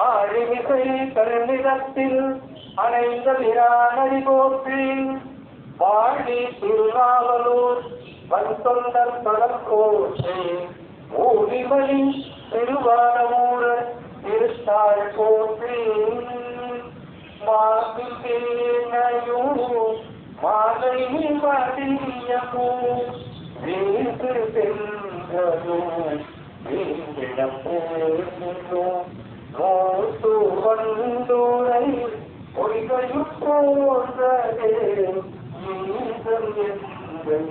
ஆழிமிசை கருநிலத்தில் அணைந்த விரானடி போற்றி வாழி திருநாவலூர் வந்தொண்டர் பலம் போற்றி ஊழிமணி திருவானமூர் திருத்தாள் போற்றி மாசில் தேனையூர் மாலை மதியமோ வீட்டு சென்றதோ வீண்டிடம் போகிறோ நோட்டு வந்தோரை பொய்கையும் போன்றதே ஈசன் எங்கள்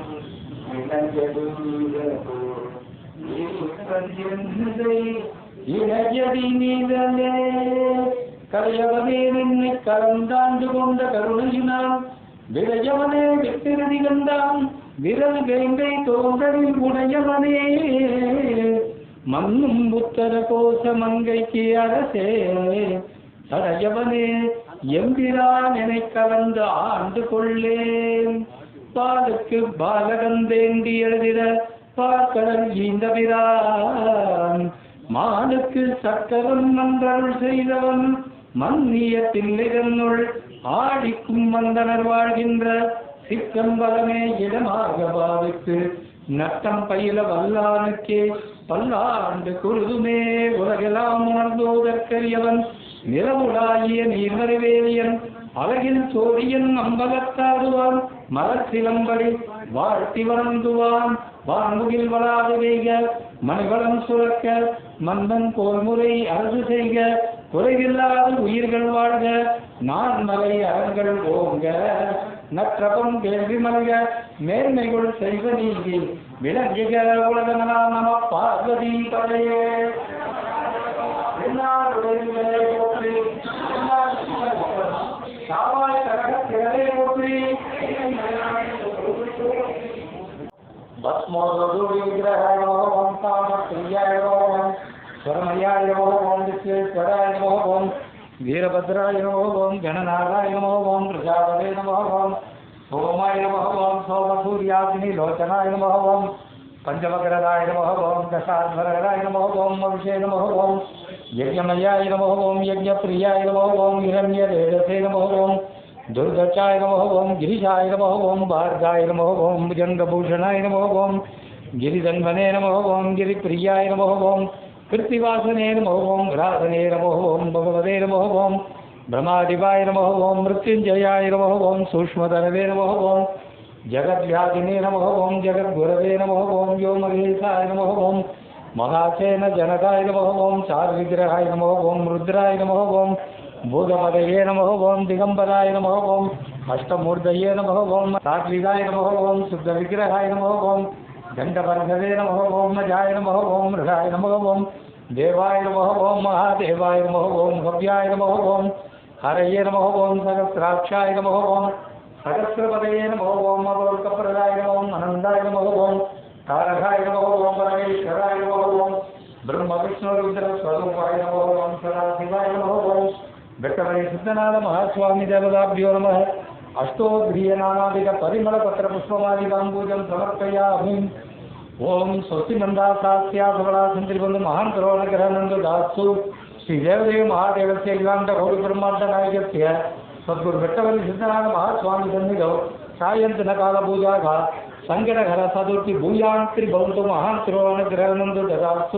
இணையதீரோ எந்தை இணையதி கரையவனே நின்னை கலந்தாண்டு கொண்ட கருணையினால் விரையவனே வித்திருதி கண்டான் விரல் வேங்கை தோன்றலில் உடையவனே மண்ணும் புத்தர கோச மங்கைக்கு அரசே. தடையவனே எம்பிரான் எனை கலந்து ஆண்டு கொள்ளேன். பாலுக்கு பாலகன் வேண்டி எழுதிட பார்க்கடல் ஈந்தபிரான். மானுக்கு சக்கரம் நன்றருள் செய்தவன் மன்னிய தில்லைதனுள் ஆடிக்கும் மந்தனர் வாழ்கின்ற சிக்கம்பலமே இடமாக பாவித்து நட்டம் பயில வல்லானுக்கே பல்லாண்டு குருதுமே உலகெல்லாம் உணர்ந்தோதற்கரியவன் நிலவுடாகிய நீர்மறைவேலியன் அழகில் சோழியன் அம்பலத்தாடுவான் மரத்திலம்படி வாழ்த்தி வணங்குவான் வான்முகில் வளாது செய்க மணிவளம் சுரக்க மன்னன் போர்முறை அரசு செய்க குறைவில்லாத உயிர்கள் வாழ்க நான் மலை அறங்கள் ஓங்க. நற்றபம் கேள்வி மல்க மேன்மைகள் செய்வ நீங்கி விளங்குக உலகனா நம பார்வதி படையே. போற்றி சாவாய் கரக ஓம் காமப்பிரியாய ஓம் ஸ்வரமயாய ஓம் விஸ்வேஸ்வராய ஓம் वीरभद्राय नमो ओम गणनाथाय नमो ओम प्रजापते नमो ओम सोमाय नमो ओम सोम ओं सोमसूर्याग्निलोचनाय नमो ओम पंचवक्रदाय नमो ओम दशाध्वरकराय नमो ओम वंशे नमो ओम यज्ञमयाय नमः ओं यज्ञप्रियाय ओम हिरण्य देवते नमो ओम दुर्गचाय नमो ओम गिरिशाय नमो ओम भार्गाय नमो ओम भुजङ्गभूषणाय नमो ओम गिरिदन्वने नमो ओम गिरिप्रियाय नमो ओम கிருத்திவாசனே நமோ ஓம் ராசனே நமோ ஓம் பகவதே நமோ ஓம் பிரமாதிவாய நமோ ஓம் மிருத்யுஞ்சயாய நமோ ஓம் சூஷ்மதனவே நமோ ஓம் ஜகத்வியாதினே நமோ ஓம் ஜெகத்குரவே நமோ ஓம் யோ மகேசாய நமோ ஓம் மகாசேன ஜனதாய நமோ ஓம் சார்விகிரகாய நமோ ஓம் ருத்ராய நமோ ஓம் பூதமதயே திகம்பராய நமோ ஓம் அஷ்டமூர்த்தயே சாத்விகாய நமோ சுத்த விக்கிரகாய நமோ दण्डपर्धवे नम ओम मजाय नम ओम मृगाय नम ओम देवाय नम ओम महादेवाय नम ओम भव्याय नम ओम हरये नम ओम सहस्राक्षाय नम ओम ॐ नम ओम अवलोकप्रदाय नम ओम अनन्दाय नम ओम तारकाय नम ओम परमेश्वराय नम नमः ॐ ब्रह्मविष्णुरुद्रस्वरूपाय नमः ॐ सदाशिवाय नमः ॐ व्यक्तपरिशुद्धनाथ महास्वामी देवताभ्यो नमः अष्टो गृहनानादिक परिमल पत्र पुष्पमादिकाम्बूजं समर्पयामि ओम स्वस्ति मंदासास्या सबला संत्रिबंधु महान करोणग्रहनंद दासु श्रीदेवदेव महादेवस्य इलान्त गौरब्रह्माण्ड नायकस्य सद्गुरुभट्टवल्लि सिद्धनाथ महास्वामी सन्निधौ सायन्तन कालपूजाः सङ्कटहर सदुर्ति भूयान्त्रिभवन्तु महान् तिरुवनग्रहणन्तु ददास्तु